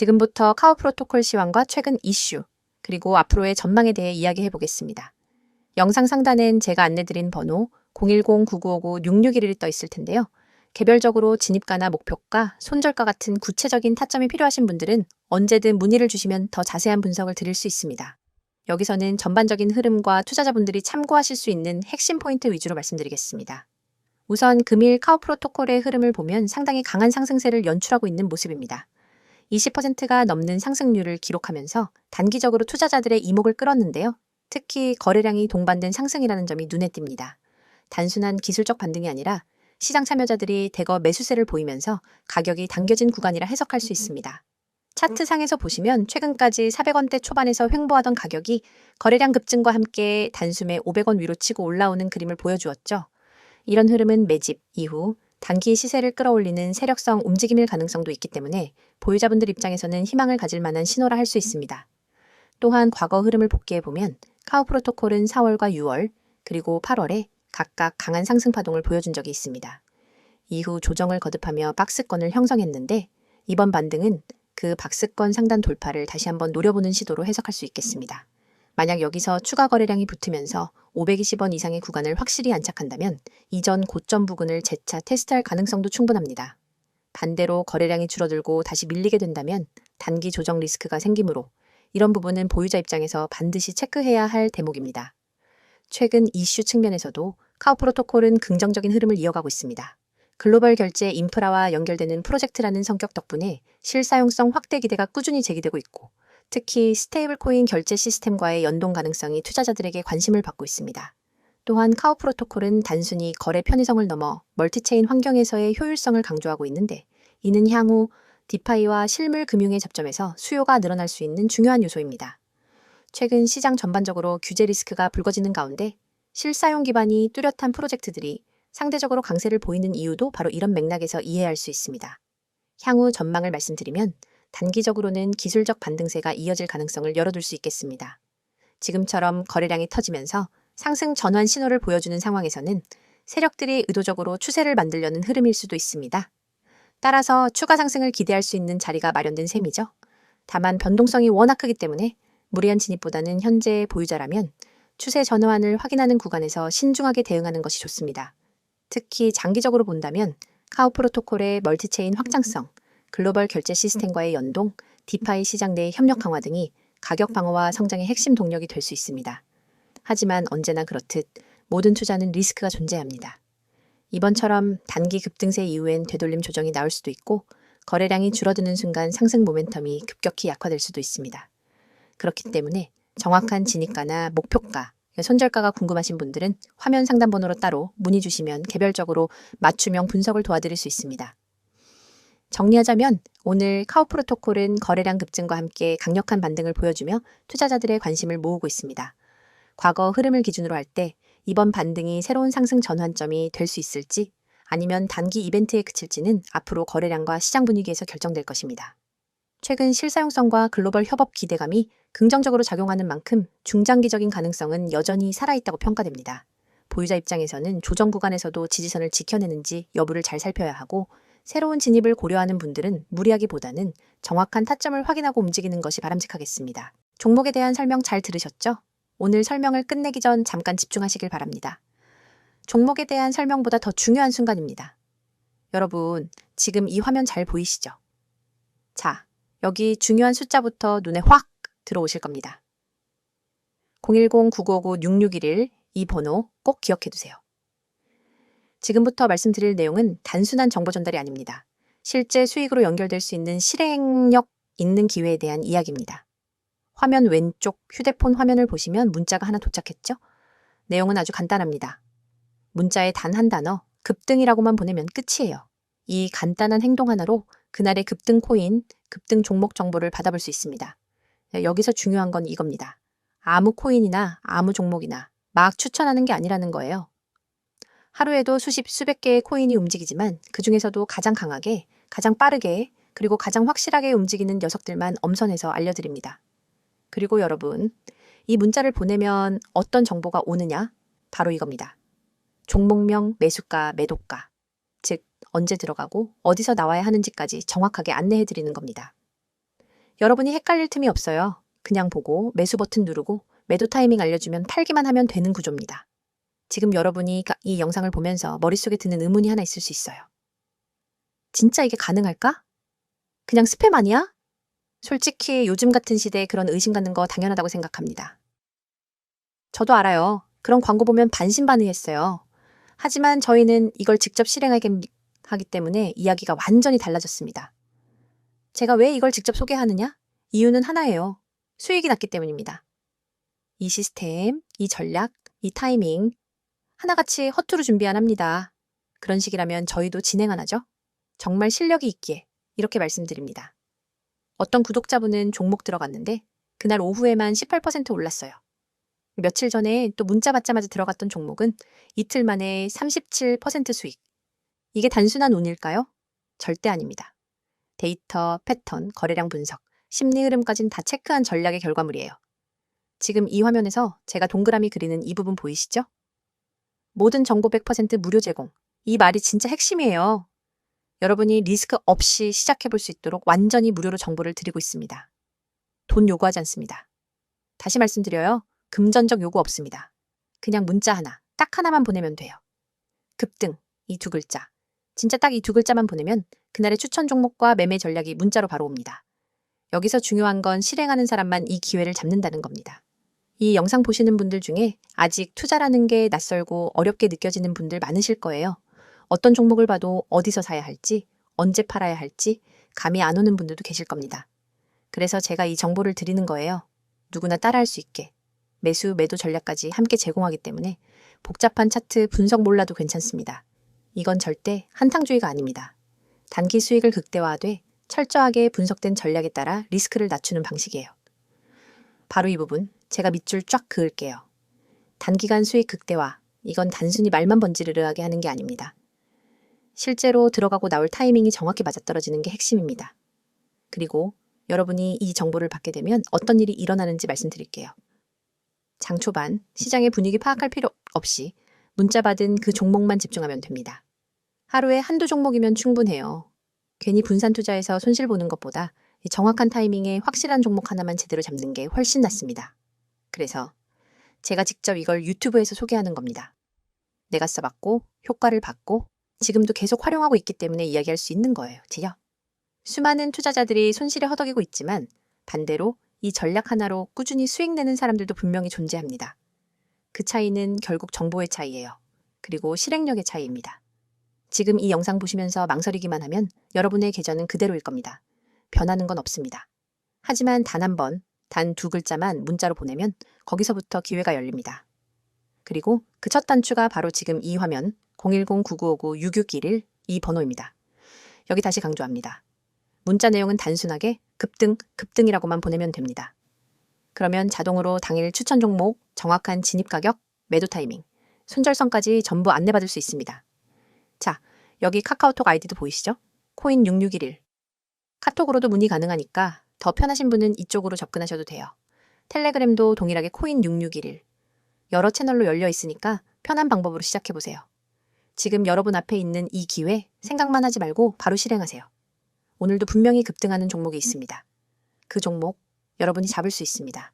지금부터 카우 프로토콜 시황과 최근 이슈, 그리고 앞으로의 전망에 대해 이야기해 보겠습니다. 영상 상단엔 제가 안내드린 번호 010-9959-6611이 떠 있을 텐데요. 개별적으로 진입가나 목표가, 손절가 같은 구체적인 타점이 필요하신 분들은 언제든 문의를 주시면 더 자세한 분석을 드릴 수 있습니다. 여기서는 전반적인 흐름과 투자자분들이 참고하실 수 있는 핵심 포인트 위주로 말씀드리겠습니다. 우선 금일 카우 프로토콜의 흐름을 보면 상당히 강한 상승세를 연출하고 있는 모습입니다. 20%가 넘는 상승률을 기록하면서 단기적으로 투자자들의 이목을 끌었는데요. 특히 거래량이 동반된 상승이라는 점이 눈에 띕니다. 단순한 기술적 반등이 아니라 시장 참여자들이 대거 매수세를 보이면서 가격이 당겨진 구간이라 해석할 수 있습니다. 차트상에서 보시면 최근까지 400원대 초반에서 횡보하던 가격이 거래량 급증과 함께 단숨에 500원 위로 치고 올라오는 그림을 보여주었죠. 이런 흐름은 매집 이후 단기 시세를 끌어올리는 세력성 움직임일 가능성도 있기 때문에 보유자분들 입장에서는 희망을 가질 만한 신호라 할 수 있습니다. 또한 과거 흐름을 복귀해 보면 카우 프로토콜은 4월과 6월 그리고 8월에 각각 강한 상승 파동을 보여준 적이 있습니다. 이후 조정을 거듭하며 박스권을 형성했는데 이번 반등은 그 박스권 상단 돌파를 다시 한번 노려보는 시도로 해석할 수 있겠습니다. 만약 여기서 추가 거래량이 붙으면서 520원 이상의 구간을 확실히 안착한다면 이전 고점 부근을 재차 테스트할 가능성도 충분합니다. 반대로 거래량이 줄어들고 다시 밀리게 된다면 단기 조정 리스크가 생기므로 이런 부분은 보유자 입장에서 반드시 체크해야 할 대목입니다. 최근 이슈 측면에서도 카우 프로토콜은 긍정적인 흐름을 이어가고 있습니다. 글로벌 결제 인프라와 연결되는 프로젝트라는 성격 덕분에 실사용성 확대 기대가 꾸준히 제기되고 있고 특히 스테이블 코인 결제 시스템과의 연동 가능성이 투자자들에게 관심을 받고 있습니다. 또한 카우 프로토콜은 단순히 거래 편의성을 넘어 멀티체인 환경에서의 효율성을 강조하고 있는데 이는 향후 디파이와 실물 금융의 접점에서 수요가 늘어날 수 있는 중요한 요소입니다. 최근 시장 전반적으로 규제 리스크가 불거지는 가운데 실사용 기반이 뚜렷한 프로젝트들이 상대적으로 강세를 보이는 이유도 바로 이런 맥락에서 이해할 수 있습니다. 향후 전망을 말씀드리면 단기적으로는 기술적 반등세가 이어질 가능성을 열어둘 수 있겠습니다. 지금처럼 거래량이 터지면서 상승 전환 신호를 보여주는 상황에서는 세력들이 의도적으로 추세를 만들려는 흐름일 수도 있습니다. 따라서 추가 상승을 기대할 수 있는 자리가 마련된 셈이죠. 다만 변동성이 워낙 크기 때문에 무리한 진입보다는 현재 보유자라면 추세 전환을 확인하는 구간에서 신중하게 대응하는 것이 좋습니다. 특히 장기적으로 본다면 카우 프로토콜의 멀티체인 확장성, 글로벌 결제 시스템과의 연동, 디파이 시장 내 협력 강화 등이 가격 방어와 성장의 핵심 동력이 될 수 있습니다. 하지만 언제나 그렇듯 모든 투자는 리스크가 존재합니다. 이번처럼 단기 급등세 이후엔 되돌림 조정이 나올 수도 있고 거래량이 줄어드는 순간 상승 모멘텀이 급격히 약화될 수도 있습니다. 그렇기 때문에 정확한 진입가나 목표가, 손절가가 궁금하신 분들은 화면 상담 번호로 따로 문의 주시면 개별적으로 맞춤형 분석을 도와드릴 수 있습니다. 정리하자면 오늘 카우 프로토콜은 거래량 급증과 함께 강력한 반등을 보여주며 투자자들의 관심을 모으고 있습니다. 과거 흐름을 기준으로 할 때 이번 반등이 새로운 상승 전환점이 될 수 있을지 아니면 단기 이벤트에 그칠지는 앞으로 거래량과 시장 분위기에서 결정될 것입니다. 최근 실사용성과 글로벌 협업 기대감이 긍정적으로 작용하는 만큼 중장기적인 가능성은 여전히 살아있다고 평가됩니다. 보유자 입장에서는 조정 구간에서도 지지선을 지켜내는지 여부를 잘 살펴야 하고 새로운 진입을 고려하는 분들은 무리하기보다는 정확한 타점을 확인하고 움직이는 것이 바람직하겠습니다. 종목에 대한 설명 잘 들으셨죠? 오늘 설명을 끝내기 전 잠깐 집중하시길 바랍니다. 종목에 대한 설명보다 더 중요한 순간입니다. 여러분, 지금 이 화면 잘 보이시죠? 자, 여기 중요한 숫자부터 눈에 확 들어오실 겁니다. 010-9959-6611 이 번호 꼭 기억해 두세요. 지금부터 말씀드릴 내용은 단순한 정보 전달이 아닙니다. 실제 수익으로 연결될 수 있는 실행력 있는 기회에 대한 이야기입니다. 화면 왼쪽 휴대폰 화면을 보시면 문자가 하나 도착했죠? 내용은 아주 간단합니다. 문자에 단 한 단어, 급등이라고만 보내면 끝이에요. 이 간단한 행동 하나로 그날의 급등 코인, 급등 종목 정보를 받아볼 수 있습니다. 여기서 중요한 건 이겁니다. 아무 코인이나 아무 종목이나 막 추천하는 게 아니라는 거예요. 하루에도 수십, 수백 개의 코인이 움직이지만 그 중에서도 가장 강하게, 가장 빠르게, 그리고 가장 확실하게 움직이는 녀석들만 엄선해서 알려드립니다. 그리고 여러분, 이 문자를 보내면 어떤 정보가 오느냐? 바로 이겁니다. 종목명, 매수가, 매도가. 즉, 언제 들어가고 어디서 나와야 하는지까지 정확하게 안내해 드리는 겁니다. 여러분이 헷갈릴 틈이 없어요. 그냥 보고 매수 버튼 누르고 매도 타이밍 알려주면 팔기만 하면 되는 구조입니다. 지금 여러분이 가- 이 영상을 보면서 머릿속에 드는 의문이 하나 있을 수 있어요. 진짜 이게 가능할까? 그냥 스팸 아니야? 솔직히 요즘 같은 시대에 그런 의심 갖는 거 당연하다고 생각합니다. 저도 알아요. 그런 광고 보면 반신반의했어요. 하지만 저희는 이걸 직접 실행하기 하기 때문에 이야기가 완전히 달라졌습니다. 제가 왜 이걸 직접 소개하느냐? 이유는 하나예요. 수익이 났기 때문입니다. 이 시스템, 이 전략, 이 타이밍 하나같이 허투루 준비 안 합니다. 그런 식이라면 저희도 진행 안 하죠? 정말 실력이 있기에 이렇게 말씀드립니다. 어떤 구독자분은 종목 들어갔는데 그날 오후에만 18% 올랐어요. 며칠 전에 또 문자 받자마자 들어갔던 종목은 이틀 만에 37% 수익. 이게 단순한 운일까요? 절대 아닙니다. 데이터, 패턴, 거래량 분석, 심리 흐름까진 다 체크한 전략의 결과물이에요. 지금 이 화면에서 제가 동그라미 그리는 이 부분 보이시죠? 모든 정보 100% 무료 제공. 이 말이 진짜 핵심이에요. 여러분이 리스크 없이 시작해 볼 수 있도록 완전히 무료로 정보를 드리고 있습니다. 돈 요구하지 않습니다. 다시 말씀드려요. 금전적 요구 없습니다. 그냥 문자 하나, 딱 하나만 보내면 돼요. 급등, 이 두 글자. 진짜 딱 이 두 글자만 보내면 그날의 추천 종목과 매매 전략이 문자로 바로 옵니다. 여기서 중요한 건 실행하는 사람만 이 기회를 잡는다는 겁니다. 이 영상 보시는 분들 중에 아직 투자라는 게 낯설고 어렵게 느껴지는 분들 많으실 거예요. 어떤 종목을 봐도 어디서 사야 할지, 언제 팔아야 할지 감이 안 오는 분들도 계실 겁니다. 그래서 제가 이 정보를 드리는 거예요. 누구나 따라할 수 있게. 매수, 매도 전략까지 함께 제공하기 때문에 복잡한 차트 분석 몰라도 괜찮습니다. 이건 절대 한탕주의가 아닙니다. 단기 수익을 극대화하되 철저하게 분석된 전략에 따라 리스크를 낮추는 방식이에요. 바로 이 부분 제가 밑줄 쫙 그을게요. 단기간 수익 극대화. 이건 단순히 말만 번지르르하게 하는 게 아닙니다. 실제로 들어가고 나올 타이밍이 정확히 맞아떨어지는 게 핵심입니다. 그리고 여러분이 이 정보를 받게 되면 어떤 일이 일어나는지 말씀드릴게요. 장 초반 시장의 분위기 파악할 필요 없이 문자 받은 그 종목만 집중하면 됩니다. 하루에 한두 종목이면 충분해요. 괜히 분산 투자해서 손실 보는 것보다 이 정확한 타이밍에 확실한 종목 하나만 제대로 잡는 게 훨씬 낫습니다. 그래서 제가 직접 이걸 유튜브에서 소개하는 겁니다. 내가 써봤고 효과를 봤고 지금도 계속 활용하고 있기 때문에 이야기할 수 있는 거예요. 지요. 수많은 투자자들이 손실에 허덕이고 있지만 반대로 이 전략 하나로 꾸준히 수익 내는 사람들도 분명히 존재합니다. 그 차이는 결국 정보의 차이예요. 그리고 실행력의 차이입니다. 지금 이 영상 보시면서 망설이기만 하면 여러분의 계좌는 그대로일 겁니다. 변하는 건 없습니다. 하지만 단 한 번, 단 두 글자만 문자로 보내면 거기서부터 기회가 열립니다. 그리고 그 첫 단추가 바로 지금 이 화면 010-9959-6611 이 번호입니다. 여기 다시 강조합니다. 문자 내용은 단순하게 급등, 급등이라고만 보내면 됩니다. 그러면 자동으로 당일 추천 종목, 정확한 진입 가격, 매도 타이밍, 손절선까지 전부 안내받을 수 있습니다. 자, 여기 카카오톡 아이디도 보이시죠? 코인 6611. 카톡으로도 문의 가능하니까 더 편하신 분은 이쪽으로 접근하셔도 돼요. 텔레그램도 동일하게 코인 6611. 여러 채널로 열려 있으니까 편한 방법으로 시작해 보세요. 지금 여러분 앞에 있는 이 기회 생각만 하지 말고 바로 실행하세요. 오늘도 분명히 급등하는 종목이 있습니다. 그 종목 여러분이 잡을 수 있습니다.